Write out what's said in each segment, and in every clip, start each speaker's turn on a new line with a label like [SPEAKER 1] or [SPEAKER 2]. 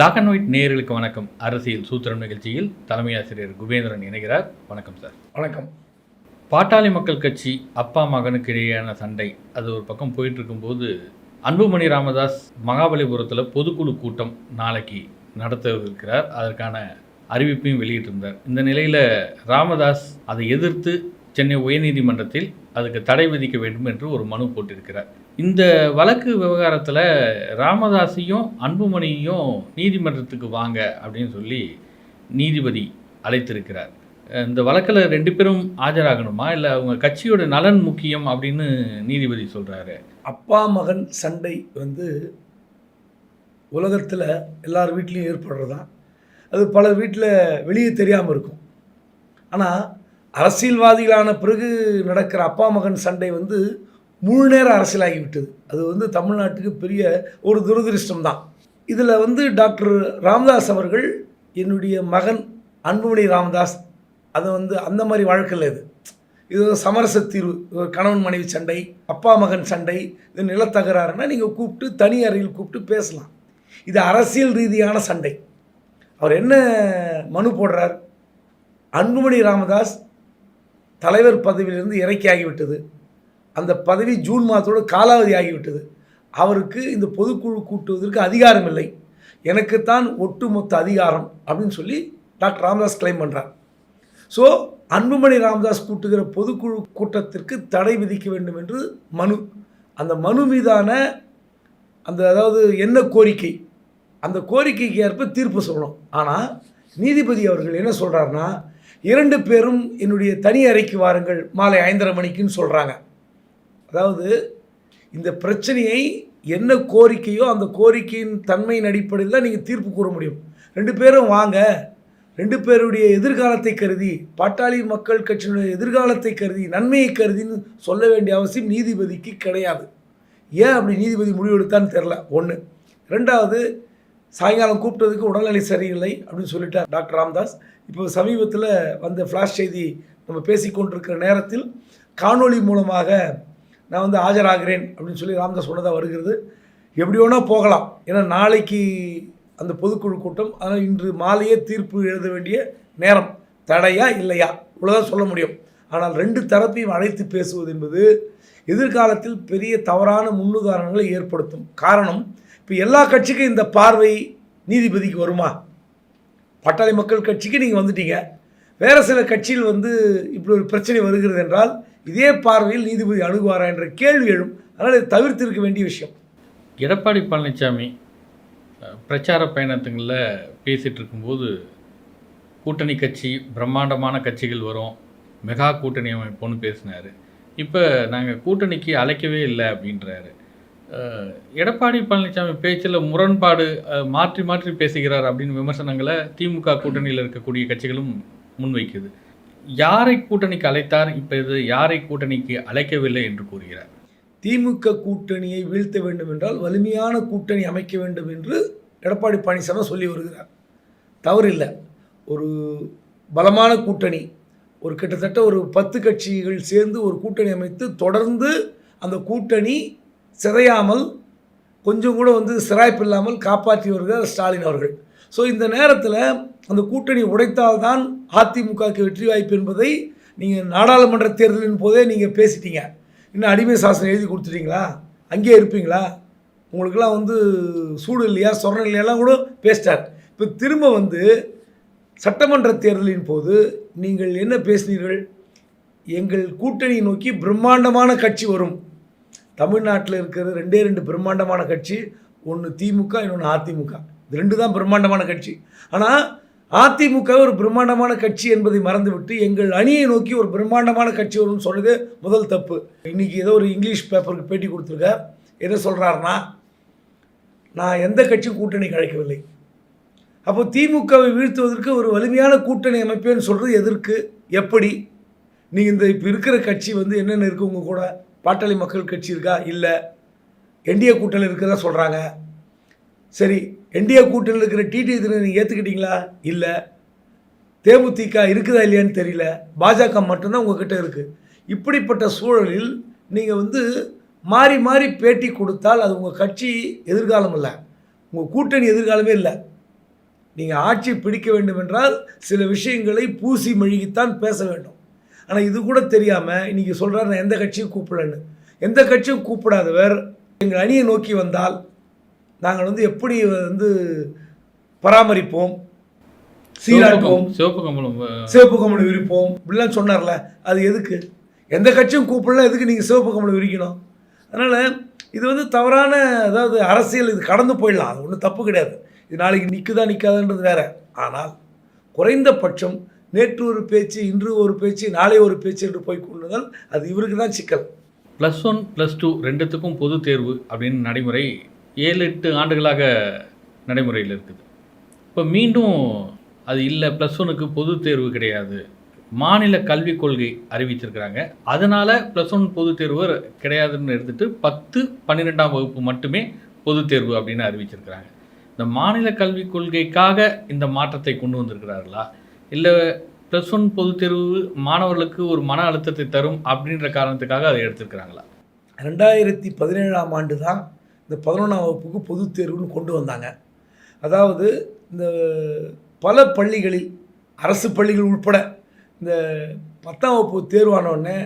[SPEAKER 1] Black and white நேயர்களுக்கு வணக்கம். அரசியல் சூத்திரம் நிகழ்ச்சியில் தலைமை ஆசிரியர் குபேந்திரன் இணைகிறார். வணக்கம் சார்.
[SPEAKER 2] வணக்கம்.
[SPEAKER 1] பாட்டாளி மக்கள் கட்சி அப்பா மகனுக்கு இடையேயான சண்டை. அது ஒரு பக்கம் போயிட்டு இருக்கும்போது அன்புமணி ராமதாஸ் மகாபலிபுரத்தில் பொதுக்குழு கூட்டம் நாளைக்கு நடத்த இருக்கிறார் அதற்கான அறிவிப்பையும் வெளியிட்டிருந்தார். இந்த நிலையில் ராமதாஸ் அதை எதிர்த்து சென்னை உயர்நீதிமன்றத்தில் அதுக்கு தடை விதிக்க வேண்டும் என்று ஒரு மனு போட்டிருக்கிறார். இந்த வழக்கு விவகாரத்தில் ராமதாஸையும் அன்புமணியையும் நீதிமன்றத்துக்கு வாங்க அப்படின்னு சொல்லி நீதிபதி அழைத்திருக்கிறார். இந்த வழக்கில் ரெண்டு பேரும் ஆஜராகணுமா? இல்லை அவங்க கட்சியோட நலன் முக்கியம் அப்படின்னு நீதிபதி சொல்கிறாரு
[SPEAKER 2] அப்பா மகன் சண்டை வந்து உலகத்தில் எல்லார் வீட்லேயும் ஏற்படுறதா அது பல வீட்டில் வெளியே தெரியாமல் இருக்கும். ஆனால் அரசியல்வாதிகளான பிறகு நடக்கிற அப்பா மகன் சண்டை வந்து முழு நேர அரசியலாகி விட்டது அது வந்து தமிழ்நாட்டுக்கு பெரிய ஒரு துரதிருஷ்டம் தான் இதில் வந்து டாக்டர் ராமதாஸ் அவர்கள் என்னுடைய மகன் அன்புமணி ராமதாஸ் அது வந்து அந்த மாதிரி வழக்கில் இது. இது சமரச தீர்வு கணவன் மனைவி சண்டை அப்பா மகன் சண்டை இது நிலத்தகராறுனா நீங்கள் கூப்பிட்டு தனி அறையில் கூப்பிட்டு பேசலாம். இது அரசியல் ரீதியான சண்டை. அவர் என்ன மனு போடுறார்? அன்புமணி ராமதாஸ் தலைவர் பதவியிலிருந்து இறக்கி ஆகிவிட்டது அந்த பதவி ஜூன் மாதத்தோடு காலாவதி ஆகிவிட்டது. அவருக்கு இந்த பொதுக்குழு கூட்டுவதற்கு அதிகாரம் இல்லை எனக்குத்தான் ஒட்டுமொத்த அதிகாரம் அப்படின்னு சொல்லி டாக்டர் ராமதாஸ் கிளைம் பண்ணுறார் ஸோ அன்புமணி ராமதாஸ் கூட்டுகிற பொதுக்குழு கூட்டத்திற்கு தடை விதிக்க வேண்டும் என்று மனு. அந்த மனு மீதான அந்த அதாவது என்ன கோரிக்கை? அந்த கோரிக்கைக்கு ஏற்ப தீர்ப்பு சொல்லணும். ஆனால் நீதிபதி அவர்கள் என்ன சொல்கிறாருன்னா இரண்டு பேரும் என்னுடைய தனி அறைக்கு வாருங்கள் மாலை ஐந்தரை மணிக்குன்னு சொல்கிறாங்க அதாவது இந்த பிரச்சனையை என்ன கோரிக்கையோ அந்த கோரிக்கையின் தன்மையின் அடிப்படையில் தான் நீங்கள் தீர்ப்பு கூற முடியும். ரெண்டு பேரும் வாங்க. ரெண்டு பேருடைய எதிர்காலத்தை கருதி பாட்டாளி மக்கள் கட்சியினுடைய எதிர்காலத்தை கருதி நன்மையை கருதின்னு சொல்ல வேண்டிய அவசியம் நீதிபதிக்கு கிடையாது. ஏன் அப்படி நீதிபதி முடிவெடுத்தான்னு தெரில ஒன்று ரெண்டாவது சாயங்காலம் கூப்பிட்டதுக்கு உடல்நிலை சரியில்லை அப்படின்னு சொல்லிட்டார் டாக்டர் ராம்தாஸ். இப்போ சமீபத்தில் வந்த ஃப்ளாஷ் செய்தி நம்ம பேசிக்கொண்டிருக்கிற நேரத்தில் காணொளி மூலமாக நான் வந்து ஆஜராகிறேன் அப்படின்னு சொல்லி ராம்தாஸ் சொன்னதாக வருகிறது. எப்படி வேணால் போகலாம். ஏன்னா நாளைக்கு அந்த பொதுக்குழு கூட்டம் அதனால் இன்று மாலையே தீர்ப்பு எழுத வேண்டிய நேரம். தடையா இல்லையா? இவ்வளோதான் சொல்ல முடியும். ஆனால் ரெண்டு தரப்பையும் அழைத்து பேசுவது என்பது எதிர்காலத்தில் பெரிய தவறான முன்னுதாரணங்களை ஏற்படுத்தும். காரணம் இப்போ எல்லா கட்சிக்கும் இந்த பார்வை நீதிபதிக்கு வருமா? பட்டாளி மக்கள் கட்சிக்கு நீங்கள் வந்துட்டீங்க. வேறு சில கட்சியில் வந்து இப்படி ஒரு பிரச்சனை வருகிறது என்றால் இதே பார்வையில் நீதிபதி அணுகுவாரா என்ற கேள்வி எழும். அதனால் இதை தவிர்த்திருக்க வேண்டிய விஷயம்.
[SPEAKER 1] எடப்பாடி பழனிசாமி பிரச்சார பயணத்துங்களில் பேசிகிட்டு இருக்கும்போது கூட்டணி கட்சி பிரம்மாண்டமான கட்சிகள் வரும் மெகா கூட்டணி அமைப்புன்னு பேசினார். இப்போ நாங்கள் கூட்டணிக்கு அழைக்கவே இல்லை அப்படின்றாரு. எடப்பாடி பழனிசாமி பேச்சில் முரண்பாடு மாற்றி மாற்றி பேசுகிறார் அப்படின்னு விமர்சனங்களை திமுக கூட்டணியில் இருக்கக்கூடிய கட்சிகளும் முன்வைக்குது. யாரை கூட்டணிக்கு அழைத்தார்? இப்போ இது யாரை கூட்டணிக்கு அழைக்கவில்லை என்று கூறுகிறார்.
[SPEAKER 2] திமுக கூட்டணியை வீழ்த்த வேண்டும் என்றால் வலிமையான கூட்டணி அமைக்க வேண்டும் என்று எடப்பாடி பழனிசாமி சொல்லி வருகிறார். தவறில்லை. ஒரு பலமான கூட்டணி ஒரு கிட்டத்தட்ட ஒரு பத்து கட்சிகள் சேர்ந்து ஒரு கூட்டணி அமைத்து தொடர்ந்து அந்த கூட்டணி சிதையாமல் கொஞ்சம் கூட வந்து சிராய்ப்பு இல்லாமல் காப்பாற்றி வருகிறார் ஸ்டாலின் அவர்கள். ஸோ இந்த நேரத்தில் அந்த கூட்டணி உடைத்தால்தான் அதிமுகவுக்கு வெற்றி வாய்ப்பு என்பதை நீங்கள் நாடாளுமன்ற தேர்தலின் போதே நீங்கள் பேசிட்டீங்க. இன்னும் அடிமை சாசனம் எழுதி கொடுத்துட்டீங்களா? அங்கேயே இருப்பீங்களா? உங்களுக்கெல்லாம் வந்து சூடு இல்லையா? சொரணம் இல்லையெல்லாம் கூட பேசிட்டார். இப்போ திரும்ப வந்து சட்டமன்ற தேர்தலின் போது நீங்கள் என்ன பேசினீர்கள்? எங்கள் கூட்டணியை நோக்கி பிரம்மாண்டமான கட்சி வரும். தமிழ்நாட்டில் இருக்கிற ரெண்டே ரெண்டு பிரம்மாண்டமான கட்சி ஒன்று திமுக இன்னொன்று அதிமுக. இது ரெண்டு தான் பிரம்மாண்டமான கட்சி. ஆனால் அதிமுக ஒரு பிரம்மாண்டமான கட்சி என்பதை மறந்துவிட்டு எங்கள் அணியை நோக்கி ஒரு பிரம்மாண்டமான கட்சி வரும்னு சொன்னது முதல் தப்பு. இன்றைக்கி ஏதோ ஒரு இங்கிலீஷ் பேப்பருக்கு பேட்டி கொடுத்துருக்கார். என்ன சொல்கிறாருன்னா நான் எந்த கட்சியும் கூட்டணி கழிக்கவில்லை அப்போ திமுகவை வீழ்த்துவதற்கு ஒரு வலிமையான கூட்டணி அமைப்பேன்னு சொல்கிறது எதற்கு? எப்படி? நீங்கள் இந்த இப்போ இருக்கிற கட்சி வந்து என்னென்ன இருக்குது உங்கள் கூட? பாட்டாளி மக்கள் கட்சி இருக்கா? இல்லை. என்டிஏ கூட்டணி இருக்கிறதா சொல்கிறாங்க சரி என்டிஏ கூட்டணியில் இருக்கிற டிடி இதில் நீங்கள் ஏற்றுக்கிட்டீங்களா இல்லை. தேமுதிக இருக்குதா இல்லையான்னு தெரியல. பாஜக மட்டும்தான் உங்ககிட்ட இருக்குது இப்படிப்பட்ட சூழலில் நீங்கள் வந்து மாறி மாறி பேட்டி கொடுத்தால் அது உங்கள் கட்சி எதிர்காலம் இல்லை. உங்கள் கூட்டணி எதிர்காலமே இல்லை. நீங்கள் ஆட்சி பிடிக்க வேண்டும் என்றால் சில விஷயங்களை பூசி மெழுகித்தான் பேச வேண்டும். ஆனால் இது கூட தெரியாமல் இன்றைக்கி சொல்கிறார் நான் எந்த கட்சியும் கூப்பிடலன்னு. எந்த கட்சியும் கூப்பிடாதவர் எங்கள் அணியை நோக்கி வந்தால் நாங்கள் வந்து எப்படி வந்து பராமரிப்போம்? சீராட்டுவோம்
[SPEAKER 1] சிவப்பு கம்பளம்
[SPEAKER 2] சிவப்பு கம்பளம் விரிப்போம். இப்படிலாம் சொன்னார்ல அது எதுக்கு? எந்த கட்சியும் கூப்பிடல எதுக்கு நீங்கள் சிவப்பு கம்பளம் விரிக்கணும்? அதனால் இது வந்து தவறான அதாவது அரசியல் இது கடந்து போயிடலாம். அது ஒன்றும் தப்பு கிடையாது. இது நாளைக்கு நிற்குதா நிற்காதான்றது வேற. ஆனால் குறைந்தபட்சம் நேற்று ஒரு பேச்சு இன்று ஒரு பேச்சு நாளை ஒரு பேச்சு என்று போய் கொண்டுதல் அது இவருக்கு தான் சிக்கல்.
[SPEAKER 1] ப்ளஸ் ஒன் ப்ளஸ் டூ ரெண்டுத்துக்கும் பொது தேர்வு அப்படின்னு நடைமுறை ஏழு எட்டு ஆண்டுகளாக நடைமுறையில் இருக்குது. இப்போ மீண்டும் அது இல்லை ப்ளஸ் ஒனுக்கு பொது தேர்வு கிடையாது. மாநில கல்விக் கொள்கை அறிவிச்சிருக்கிறாங்க அதனால் ப்ளஸ் ஒன் பொது தேர்வு கிடையாதுன்னு எடுத்துகிட்டு பத்து பன்னிரெண்டாம் வகுப்பு மட்டுமே பொது தேர்வு அப்படின்னு அறிவிச்சிருக்கிறாங்க இந்த மாநில கல்விக் கொள்கைக்காக இந்த மாற்றத்தை கொண்டு வந்திருக்கிறார்களா? இல்லை ப்ளஸ் ஒன் பொது தேர்வு மாணவர்களுக்கு ஒரு மன அழுத்தத்தை தரும் அப்படின்ற காரணத்துக்காக அதை எடுத்திருக்கிறாங்களா?
[SPEAKER 2] ரெண்டாயிரத்தி பதினேழாம் ஆண்டு தான் இந்த பதினொன்றாம் வகுப்புக்கு பொதுத் தேர்வுன்னு கொண்டு வந்தாங்க. அதாவது இந்த பல பள்ளிகளில் அரசு பள்ளிகள் உட்பட இந்த பத்தாம் வகுப்பு தேர்வானோடனே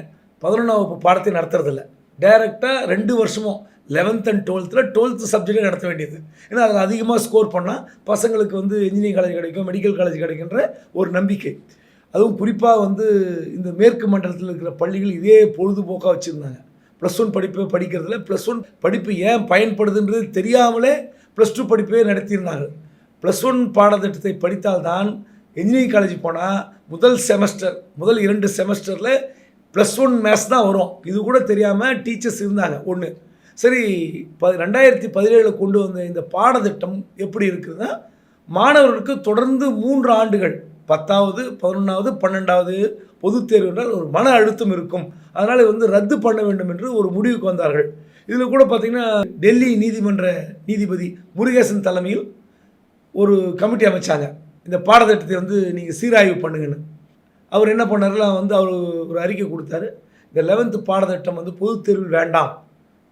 [SPEAKER 2] பதினொன்றாம் வகுப்பு பாடத்தை நடத்துறதில்ல. டைரெக்டாக ரெண்டு வருஷமும் லெவன்த் அண்ட் டுவெல்த்தில் டுவெல்த்து சப்ஜெக்டே நடத்த வேண்டியது. ஏன்னா அதில் அதிகமாக ஸ்கோர் பண்ணால் பசங்களுக்கு வந்து இன்ஜினியரிங் காலேஜ் கிடைக்கும் மெடிக்கல் காலேஜ் கிடைக்கின்ற ஒரு நம்பிக்கை. அதுவும் குறிப்பாக வந்து இந்த மேற்கு மண்டலத்தில் இருக்கிற பள்ளிகள் இதே பொழுதுபோக்காக வச்சுருந்தாங்க. ப்ளஸ் ஒன் படிப்பு படிக்கிறதுல ப்ளஸ் ஒன் படிப்பு ஏன் பயன்படுதுன்றது தெரியாமலே ப்ளஸ் டூ படிப்பே நடத்தியிருந்தாங்க. ப்ளஸ் ஒன் பாடத்திட்டத்தை படித்தால்தான் இன்ஜினியரிங் காலேஜ் போனால் முதல் செமஸ்டர் முதல் இரண்டு செமஸ்டரில் ப்ளஸ் ஒன் மேத்ஸ் தான் வரும். இது கூட தெரியாமல் டீச்சர்ஸ் இருந்தாங்க ஒன்று சரி ப ரெண்டாயிரத்தி பதினேழில் கொண்டு வந்த இந்த பாடத்திட்டம் எப்படி இருக்குதுன்னா மாணவர்களுக்கு தொடர்ந்து மூன்று ஆண்டுகள் பத்தாவது பதினொன்றாவது பன்னெண்டாவது பொதுத் தேர்வு என்றால் ஒரு மன அழுத்தம் இருக்கும். அதனால் வந்து ரத்து பண்ண வேண்டும் என்று ஒரு முடிவுக்கு வந்தார்கள். இதில் கூட பார்த்திங்கன்னா டெல்லி நீதிமன்ற நீதிபதி முருகேசன் தலைமையில் ஒரு கமிட்டி அமைச்சாங்க. இந்த பாடத்திட்டத்தை வந்து நீங்கள் சீராய்வு பண்ணுங்கன்னு. அவர் என்ன பண்ணார்லாம் வந்து அவர் ஒரு அறிக்கை கொடுத்தாரு. இந்த லெவன்த்து பாடத்திட்டம் வந்து பொதுத் தேர்வில் வேண்டாம்.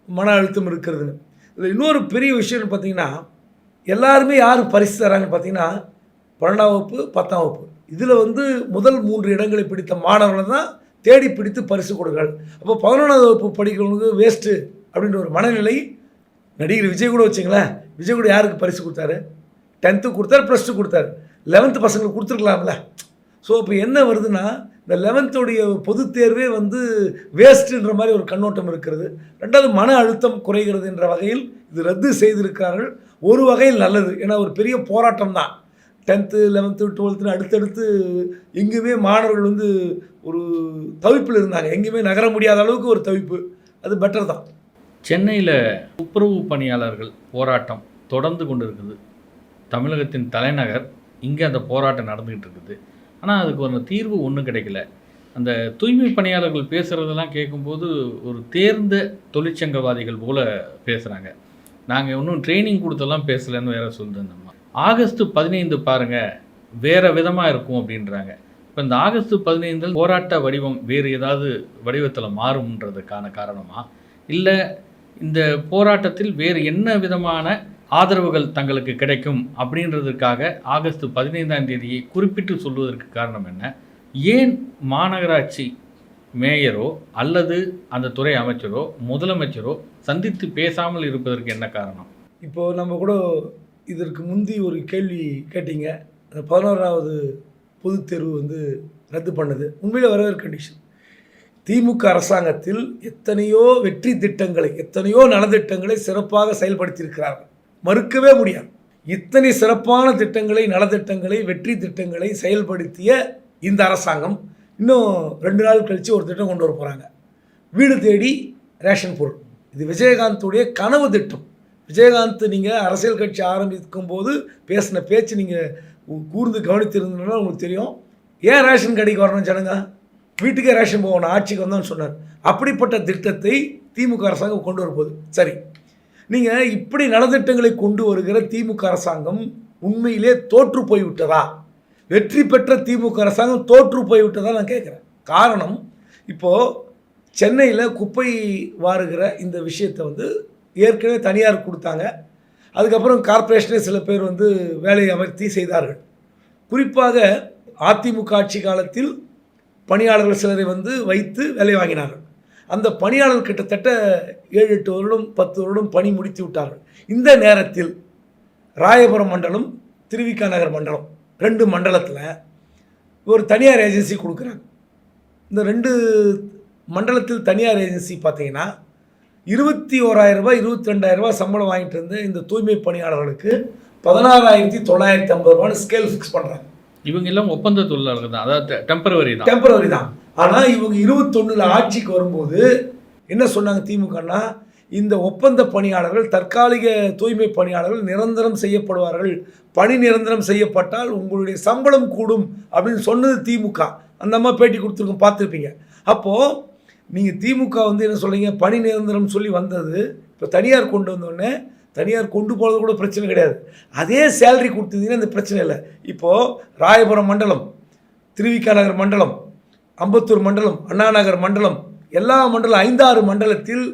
[SPEAKER 2] மன அழுத்தம் இருக்கிறதுன்னு. இதில் இன்னொரு பெரிய விஷயம்னு பார்த்தீங்கன்னா எல்லாருமே யார் பரிசு தராங்கன்னு பார்த்தீங்கன்னா பன்னெண்டாம் வகுப்பு பத்தாம் வகுப்பு. இதில் வந்து முதல் மூன்று இடங்களை பிடித்த மாணவர்களை தான் தேடி பிடித்து பரிசு கொடுங்கள். அப்போ பதினொன்றாவது வகுப்பு படிக்கிறவங்களுக்கு வேஸ்ட்டு அப்படின்ற ஒரு மனநிலை. நடிகர் விஜய் கூட வச்சுங்களேன். விஜய் கூட யாருக்கு பரிசு கொடுத்தாரு? டென்த்து கொடுத்தாரு ப்ளஸ் டூ கொடுத்தாரு. லெவன்த்து பசங்களுக்கு கொடுத்துருக்கலாம்ல. ஸோ இப்போ என்ன வருதுன்னா இந்த லெவன்த்துடைய பொதுத் தேர்வே வந்து வேஸ்ட்டுன்ற மாதிரி ஒரு கண்ணோட்டம் இருக்கிறது. ரெண்டாவது மன அழுத்தம் குறைகிறது என்ற வகையில் இது ரத்து செய்திருக்கிறார்கள். ஒரு வகையில் நல்லது. ஏன்னா ஒரு பெரிய போராட்டம் தான் டென்த்து லெவன்த்து டுவெல்த்து அடுத்தடுத்து எங்கேயுமே மாணவர்கள் வந்து ஒரு தவிப்பில் இருந்தாங்க. எங்கேயுமே நகர முடியாத அளவுக்கு ஒரு தவிப்பு. அது பெட்டர் தான்.
[SPEAKER 1] சென்னையில் துப்புரவு பணியாளர்கள் போராட்டம் தொடர்ந்து கொண்டு இருக்குது தமிழகத்தின் தலைநகர் இங்கே அந்த போராட்டம் நடந்துக்கிட்டு இருக்குது. ஆனால் அதுக்கு ஒரு தீர்வு ஒன்றும் கிடைக்கல. அந்த தூய்மை பணியாளர்கள் பேசுகிறதெல்லாம் கேட்கும்போது ஒரு தேர்ந்த தொழிற்சங்கவாதிகள் போல் பேசுகிறாங்க நாங்கள் இன்னும் ட்ரைனிங் கொடுத்தெல்லாம் பேசலைன்னு வேற சொல்லுது நம்ம. ஆகஸ்ட் பதினைந்து பாருங்கள் வேறு விதமாக இருக்கும் அப்படின்றாங்க. இப்போ இந்த ஆகஸ்ட் பதினைந்தில் போராட்ட வடிவம் வேறு ஏதாவது வடிவத்தில் மாறும்ன்றதுக்கான காரணமா? இல்லை இந்த போராட்டத்தில் வேறு என்ன விதமான ஆதரவுகள் தங்களுக்கு கிடைக்கும் அப்படின்றதுக்காக ஆகஸ்ட் பதினைந்தாம் தேதியை குறிப்பிட்டு சொல்வதற்கு காரணம் என்ன? ஏன் மாநகராட்சி மேயரோ அல்லது அந்த துறை அமைச்சரோ முதலமைச்சரோ சந்தித்து பேசாமல் இருப்பதற்கு என்ன காரணம்?
[SPEAKER 2] இப்போது நம்ம கூட இதற்கு முந்தி ஒரு கேள்வி கேட்டீங்க. அந்த பதினோராவது பொதுத் தேர்வு வந்து ரத்து பண்ணது. உண்மையில் வரவேற்க கண்டிஷன் திமுக அரசாங்கத்தில் எத்தனையோ வெற்றி திட்டங்களை எத்தனையோ நலத்திட்டங்களை சிறப்பாக செயல்படுத்தியிருக்கிறார்கள். மறுக்கவே முடியாது. இத்தனை சிறப்பான திட்டங்களை நலத்திட்டங்களை வெற்றி திட்டங்களை செயல்படுத்திய இந்த அரசாங்கம் இன்னும் ரெண்டு நாள் கழித்து ஒரு திட்டம் கொண்டு வர போகிறாங்க வீடு தேடி ரேஷன் பொருள். இது விஜயகாந்துடைய கனவு திட்டம். விஜயகாந்த் நீங்கள் அரசியல் கட்சி ஆரம்பிக்கும் போது பேசின பேச்சு நீங்கள் கூர்ந்து கவனித்திருந்தீங்கன்னா உங்களுக்கு தெரியும். ஏன் ரேஷன் கடைக்கு வரணும் ஜனங்க? வீட்டுக்கே ரேஷன் போகணும். ஆட்சிக்கு வந்தோம்னு சொன்னார். அப்படிப்பட்ட திட்டத்தை திமுக அரசாங்கம் கொண்டு வரப்போகுது சரி. நீங்கள் இப்படி நலத்திட்டங்களை கொண்டு வருகிற திமுக அரசாங்கம் உண்மையிலே தோற்று போய்விட்டதா? வெற்றி பெற்ற திமுக அரசாங்கம் தோற்று போய்விட்டதா நான் கேட்குறேன். காரணம் இப்போது சென்னையில் குப்பை வாருகிற இந்த விஷயத்தை வந்து ஏற்கனவே தனியார் கொடுத்தாங்க. அதுக்கப்புறம் கார்ப்பரேஷனே சில பேர் வந்து வேலையை அமர்த்தி செய்தார்கள். குறிப்பாக அதிமுக ஆட்சி காலத்தில் பணியாளர்கள் சிலரை வந்து வைத்து வேலை வாங்கினார்கள். அந்த பணியாளர் கிட்டத்தட்ட ஏழு எட்டு வருடம் பத்து வருடம் பணி முடித்து விட்டார்கள். இந்த நேரத்தில் ராயபுரம் மண்டலம் திருவிக்கா நகர் மண்டலம் ரெண்டு மண்டலத்தில் ஒரு தனியார் ஏஜென்சி கொடுக்குறாங்க. இந்த ரெண்டு மண்டலத்தில் தனியார் ஏஜென்சி பார்த்தீங்கன்னா இருபத்தி ஓராயிரம் ரூபாய் இருபத்தி ரெண்டாயிரம் ரூபாய் சம்பளம் வாங்கிட்டு இருந்த இந்த தூய்மை பணியாளர்களுக்கு பதினாறாயிரத்தி தொள்ளாயிரத்தி ஐம்பது ரூபான்னு ஸ்கேல் ஃபிக்ஸ் பண்ணுறாங்க
[SPEAKER 1] இவங்க எல்லாம் ஒப்பந்த தொழிலாளர்கள் தான். அதாவது டெம்பரவரி தான்.
[SPEAKER 2] டெம்பரவரி தான். ஆனால் இவங்க இருபத்தொன்னுல ஆட்சிக்கு வரும்போது என்ன சொன்னாங்க திமுகனா இந்த ஒப்பந்த பணியாளர்கள் தற்காலிக தூய்மை பணியாளர்கள் நிரந்தரம் செய்யப்படுவார்கள். பணி நிரந்தரம் செய்யப்பட்டால் உங்களுடைய சம்பளம் கூடும் அப்படின்னு சொன்னது திமுக. அந்த அம்மா பேட்டி கொடுத்துருக்கோம் பார்த்துருப்பீங்க. அப்போது நீங்கள் திமுக வந்து என்ன சொல்கிறீங்க பணி நிரந்தரம் சொல்லி வந்தது. இப்போ தனியார் கொண்டு வந்தோடனே தனியார் கொண்டு போகிறது கூட பிரச்சனை கிடையாது. அதே சேலரி கொடுத்தீங்கன்னா இந்த பிரச்சனை இல்லை. இப்போது ராயபுரம் மண்டலம் திருவிக்கா நகர் மண்டலம் அம்பத்தூர் மண்டலம் அண்ணாநகர் மண்டலம் எல்லா மண்டலம் ஐந்தாறு மண்டலத்தில்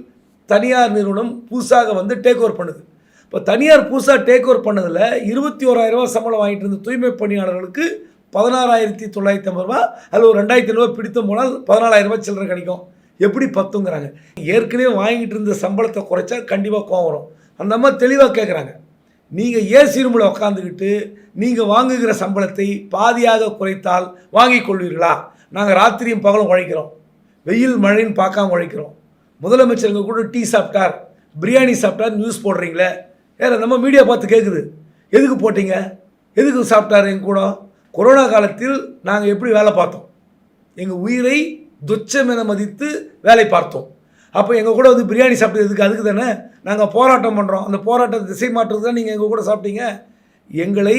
[SPEAKER 2] தனியார் நிறுவனம் புதுசாக வந்து டேக் ஓவர் பண்ணுது. இப்போ தனியார் புதுசாக டேக் ஓவர் பண்ணதில் இருபத்தி ஓராயிரரூவா சம்பளம் வாங்கிட்டு இருந்த தூய்மை பணியாளர்களுக்கு பதினாறாயிரத்தி தொள்ளாயிரத்தி ஐம்பது ரூபா அதில் ஒரு ரெண்டாயிரத்தி ஐநூறுபா பிடித்த போனால் பதினாலாயிரரூபா சில்லறை கிடைக்கும் எப்படி பத்துங்கிறாங்க. ஏற்கனவே வாங்கிட்டு இருந்த சம்பளத்தை குறைச்சா கண்டிப்பாக கோவம் வரும். அந்த அம்மா தெளிவாக கேட்குறாங்க நீங்கள் ஏசி ரூமில் உட்காந்துக்கிட்டு நீங்கள் வாங்குகிற சம்பளத்தை பாதியாக குறைத்தால் வாங்கிக் கொள்வீர்களா? நாங்கள் ராத்திரியும் பகலும் உழைக்கிறோம். வெயில் மழைன்னு பார்க்காம உழைக்கிறோம். முதலமைச்சருங்க கூட டீ சாப்பிட்டார். பிரியாணி சாப்பிட்டார் நியூஸ் போடுறீங்களே. வேறு நம்ம மீடியா பார்த்து கேட்குது எதுக்கு போட்டீங்க? எதுக்கு சாப்பிட்டாரு எங்க கூட? கொரோனா காலத்தில் நாங்கள் எப்படி வேலை பார்த்தோம்? எங்கள் உயிரை துச்சம் என மதித்து வேலை பார்த்தோம். அப்போ எங்கள் கூட வந்து பிரியாணி சாப்பிட்டதுக்கு அதுக்கு தானே நாங்கள் போராட்டம் பண்ணுறோம் அந்த போராட்டத்தை திசை மாற்றுறது தான் நீங்கள் எங்கள் கூட சாப்பிட்டீங்க. எங்களை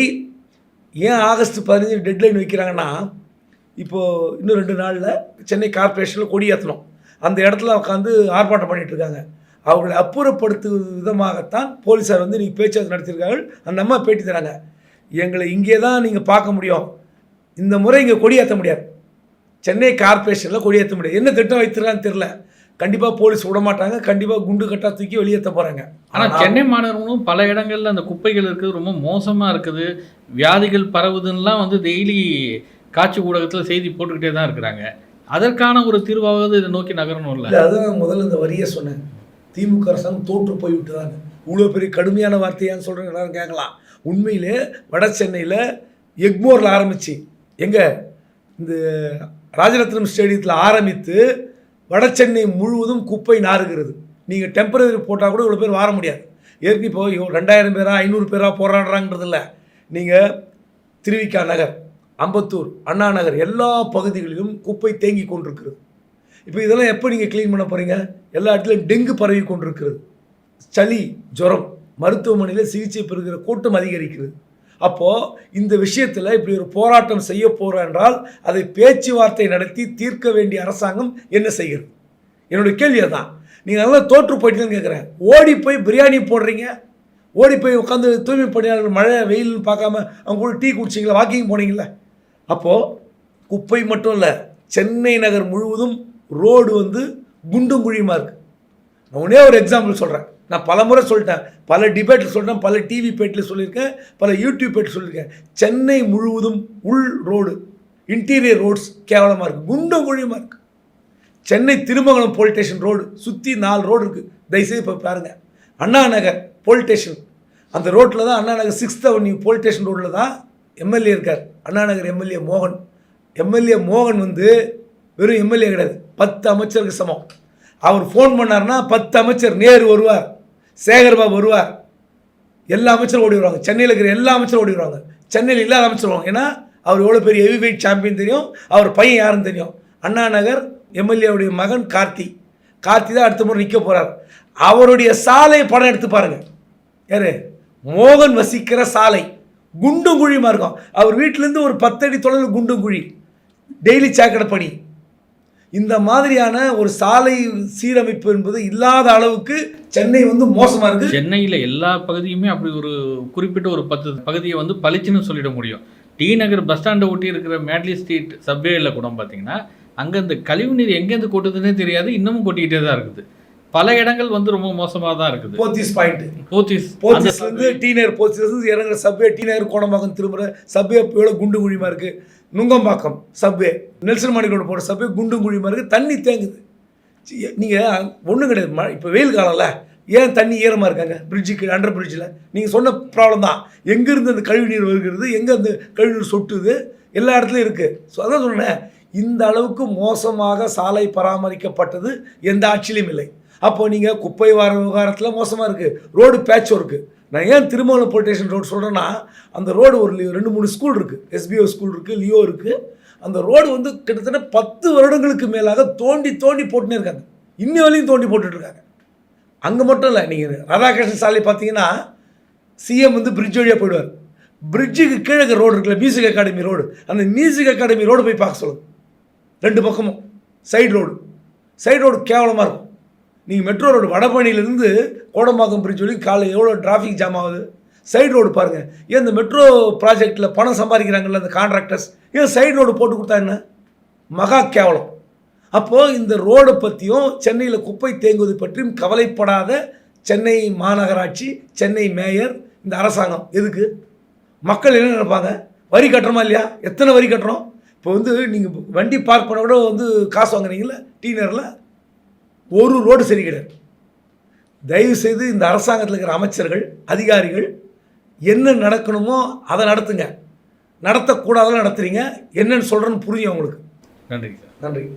[SPEAKER 2] ஏன் ஆகஸ்ட் பதினஞ்சு டெட்லைன் வைக்கிறாங்கன்னா இப்போது இன்னும் ரெண்டு நாளில் சென்னை கார்ப்பரேஷனில் கொடி ஏற்றணும் அந்த இடத்துல உட்காந்து ஆர்ப்பாட்டம் பண்ணிகிட்டு இருக்காங்க. அவர்களை அப்புறப்படுத்துவது விதமாகத்தான் போலீஸார் வந்து நீங்கள் பேச்சுவார்த்தை நடத்தியிருக்காங்க அந்த அம்மா பேட்டி தராங்க. எங்களை இங்கே தான் நீங்கள் பார்க்க முடியும். இந்த முறை இங்கே கொடியேற்ற முடியாது. சென்னை கார்ப்பரேஷனில் கொடியேற்ற முடியாது. என்ன திட்டம் வைத்திருக்கான்னு தெரில கண்டிப்பாக போலீஸ் விட மாட்டாங்க. கண்டிப்பாக குண்டு கட்டா தூக்கி வெளியேற்ற போகிறாங்க
[SPEAKER 1] ஆனால் சென்னை மாநகரமும் பல இடங்கள்ல அந்த குப்பைகள் இருக்குது ரொம்ப மோசமாக இருக்குது. வியாதிகள் பரவுதுன்னெலாம் வந்து டெய்லி காட்சி ஊடகத்தில் செய்தி போட்டுக்கிட்டே தான் இருக்கிறாங்க. அதற்கான ஒரு தீர்வாவது இதை நோக்கி நகரணும்ல?
[SPEAKER 2] இல்லை அதுதான் முதல்ல இந்த வரியை சொன்னேன். திமுக அரசாங்கம் தோற்று போய் விட்டுதாங்க இவ்வளோ பெரிய கடுமையான வார்த்தையான்னு சொல்கிறேன் எல்லாரும் கேட்கலாம். உண்மையிலே வட சென்னையில் எக்மோரில் ஆரம்பிச்சு. எங்கே? இந்த ராஜரத்னம் ஸ்டேடியத்தில் ஆரம்பித்து வட சென்னை முழுவதும் குப்பை நாறுகிறது. நீங்கள் டெம்பரரி போட்டால் கூட இவ்வளோ பேர் வர முடியாது. ஏற்கனவே இப்போ ரெண்டாயிரம் பேரா ஐநூறு பேரா போராடுறாங்கிறது இல்லை. நீங்கள் திருவிக்கா நகர் அம்பத்தூர் அண்ணா நகர் எல்லா பகுதிகளிலும் குப்பை தேங்கி கொண்டிருக்கிறது. இப்போ இதெல்லாம் எப்போ நீங்கள் க்ளீன் பண்ண போகிறீங்க எல்லா இடத்துலையும் டெங்கு பரவி கொண்டிருக்கிறது. சளி ஜுரம் மருத்துவமனையில் சிகிச்சை பெறுகிற கூட்டம் அதிகரிக்கிறது. அப்போது இந்த விஷயத்தில் இப்படி ஒரு போராட்டம் செய்ய போகிறோம் என்றால் அதை பேச்சுவார்த்தை நடத்தி தீர்க்க வேண்டிய அரசாங்கம் என்ன செய்கிறது? என்னுடைய கேள்வி அதான் நீங்கள் நல்லா தோற்று போயிட்டீங்கன்னு கேட்குறேன் ஓடி போய் பிரியாணி போடுறீங்க. ஓடி போய் உட்காந்து தூய்மை பணியாளர்கள் மழை வெயில்னு பார்க்காம அவங்க கூட டீ குடிச்சிங்களா வாக்கிங் போனீங்களா அப்போது குப்பை மட்டும் இல்லை சென்னை நகர் முழுவதும் ரோடு வந்து குண்டும் குழியுமா இருக்குது நான் ஒன்றே ஒரு எக்ஸாம்பிள் சொல்கிறேன் நான் பல முறை சொல்லிட்டேன். பல டிபேட்டில் சொல்லிட்டேன் பல டிவி பேட்டில் சொல்லியிருக்கேன் பல யூடியூப் பேட்டில் சொல்லியிருக்கேன். சென்னை முழுவதும் உள் ரோடு இன்டீரியர் ரோட்ஸ் கேவலமாக இருக்குது குண்டும் குழியுமா இருக்குது Chennai Thirumangalam police station road சுற்றி நாலு ரோடு இருக்குது தயவுசெய்து இப்போ பாருங்கள் அண்ணா நகர் போலீஸ் ஸ்டேஷன் அந்த ரோட்டில் தான் Anna Nagar sixth avenue police station ரோட்டில் தான் எம்எல்ஏ இருக்கார். அண்ணா நகர் எம்எல்ஏ மோகன். எம்எல்ஏ மோகன் வந்து வெறும் எம்எல்ஏ கிடையாது. பத்து அமைச்சருக்கு சமம். அவர் ஃபோன் பண்ணார்னா பத்து அமைச்சர் நேரு வருவார். சேகர்பாபு வருவார். எல்லா அமைச்சரும் ஓடி வருவாங்க. சென்னையில் இருக்கிற எல்லா அமைச்சரும் ஓடி வருவாங்க. சென்னையில் இல்லாத அமைச்சர் வருவாங்க. ஏன்னா அவர் எவ்வளோ பெரிய ஹெவி வெயிட் சாம்பியன் தெரியும். அவர் பையன் யாருன்னு தெரியும். அண்ணா நகர் எம்எல்ஏவுடைய மகன் கார்த்தி. கார்த்தி தான் அடுத்த முறை நிற்க போகிறார் அவருடைய சாலை படம் எடுத்து பாருங்கள் யாரு? மோகன் வசிக்கிற சாலை. குண்டும் குழியுமா இருக்கும். அவர் வீட்டிலேருந்து ஒரு பத்தடி தொலைவில் குண்டும் குழி. டெய்லி சாக்கடை பணி. இந்த மாதிரியான ஒரு சாலை சீரமைப்பு என்பது இல்லாத அளவுக்கு சென்னை வந்து மோசமாக இருக்குது
[SPEAKER 1] சென்னையில் எல்லா பகுதியுமே அப்படி ஒரு குறிப்பிட்ட ஒரு பத்து பகுதியை வந்து பளிச்சுன்னு சொல்லிட முடியும். டி நகர் பஸ் ஸ்டாண்டை ஒட்டி இருக்கிற மேட்லி ஸ்ட்ரீட் சப்வேயில் கூட பார்த்தீங்கன்னா அங்கே இந்த கழிவுநீர் எங்கேருந்து கொட்டுதுன்னே தெரியாது இன்னமும் கொட்டிக்கிட்டே தான் இருக்குது. பல இடங்கள் வந்து ரொம்ப மோசமாக தான் இருக்குது.
[SPEAKER 2] போத்தீஸ் பாயிண்ட்.
[SPEAKER 1] போத்தீஸ்
[SPEAKER 2] போத்தீஸ்ல இருந்து டி நகர் போத்தீஸ்ல இருந்து இறங்குற சப்வே டி நகர் கோடம்பாக்கம் திரும்புற சப்வே எவ்வளோ குண்டு குழிமா இருக்கு. நுங்கம்பாக்கம் சப்வே நெல்சன் மாணிக்கோட போகிற சப்வே குண்டும் குழியுமா இருக்குது தண்ணி தேங்குது. நீங்கள் ஒன்றும் கிடையாது. மழை இப்போ வெயில் காலம்ல ஏன் தண்ணி ஈரமாக இருக்காங்க? பிரிட்ஜுக்கு அண்டர் பிரிட்ஜில் நீங்கள் சொன்ன ப்ராப்ளம் தான். எங்கேருந்து அந்த கழிவு நீர் வருகிறது? எங்கே அந்த கழிவு நீர் சொட்டுது? எல்லா இடத்துலையும் இருக்குது ஸோ அதான் சொன்னேன் இந்த அளவுக்கு மோசமாக சாலை பராமரிக்கப்பட்டது எந்த ஆட்சியிலும் இல்லை. அப்போ நீங்கள் குப்பை வார விவகாரத்தில் மோசமாக இருக்குது ரோடு பேட்ச் ஒர்க்கு நான் ஏன் திருமங்கலம் போலிட்டேஷன் ரோடு சொல்கிறேன்னா அந்த ரோடு ஒரு ரெண்டு மூணு ஸ்கூல் இருக்குது எஸ்பிஓ ஸ்கூல் இருக்குது லியோ இருக்குது அந்த ரோடு வந்து கிட்டத்தட்ட பத்து வருடங்களுக்கு மேலாக தோண்டி தோண்டி போட்டுனே இருக்காங்க. இன்னி வரையும் தோண்டி போட்டுட்டு இருக்காங்க. அங்கே மட்டும் இல்லை நீங்கள் ராதாகிருஷ்ணன் சாலை பார்த்தீங்கன்னா சிஎம் வந்து பிரிட்ஜ் வழியாக போயிடுவார். பிரிட்ஜுக்கு கீழே ரோடு இருக்குல்ல மியூசிக் அகாடமி ரோடு அந்த மியூசிக் அகாடமி ரோடு போய் பார்க்க சொல்லுங்கள் ரெண்டு பக்கமும். சைடு ரோடு சைடு ரோடு கேவலமாக இருக்கும். நீங்கள் மெட்ரோ ரோடு வடபழனியிலேருந்து கோடம்பாக்கம் பிரிட்ஜ் வரைக்கும் காலை எவ்வளோ டிராஃபிக் ஜாம் ஆகுது? சைடு ரோடு பாருங்கள் ஏன் இந்த மெட்ரோ ப்ராஜெக்டில் பணம் சம்பாதிக்கிறாங்கல்ல அந்த கான்ட்ராக்டர்ஸ் ஏன் சைடு ரோடு போட்டு கொடுத்தா என்ன? மகா கேவலம். அப்போது இந்த ரோடை பற்றியும் சென்னையில் குப்பை தேங்குவது பற்றியும் கவலைப்படாத சென்னை மாநகராட்சி சென்னை மேயர் இந்த அரசாங்கம். எதுக்கு? மக்கள் என்ன நினைப்பாங்க? வரி கட்டுறோமா இல்லையா? எத்தனை வரி கட்டுறோம் இப்போ வந்து நீங்கள் வண்டி பார்க் பண்ண கூட வந்து காசு வாங்குறீங்களா டீ நேரில் ஒரு ரோடு சரி கிடையாது. தயவு செய்து இந்த அரசாங்கத்தில் இருக்கிற அமைச்சர்கள் அதிகாரிகள் என்ன நடக்கணுமோ அதை நடத்துங்க. நடத்தக்கூடாதெல்லாம் நடத்துறீங்க. என்னன்னு சொல்கிறேன்னு புரியும் உங்களுக்கு.
[SPEAKER 1] நன்றி. சார்
[SPEAKER 2] நன்றி.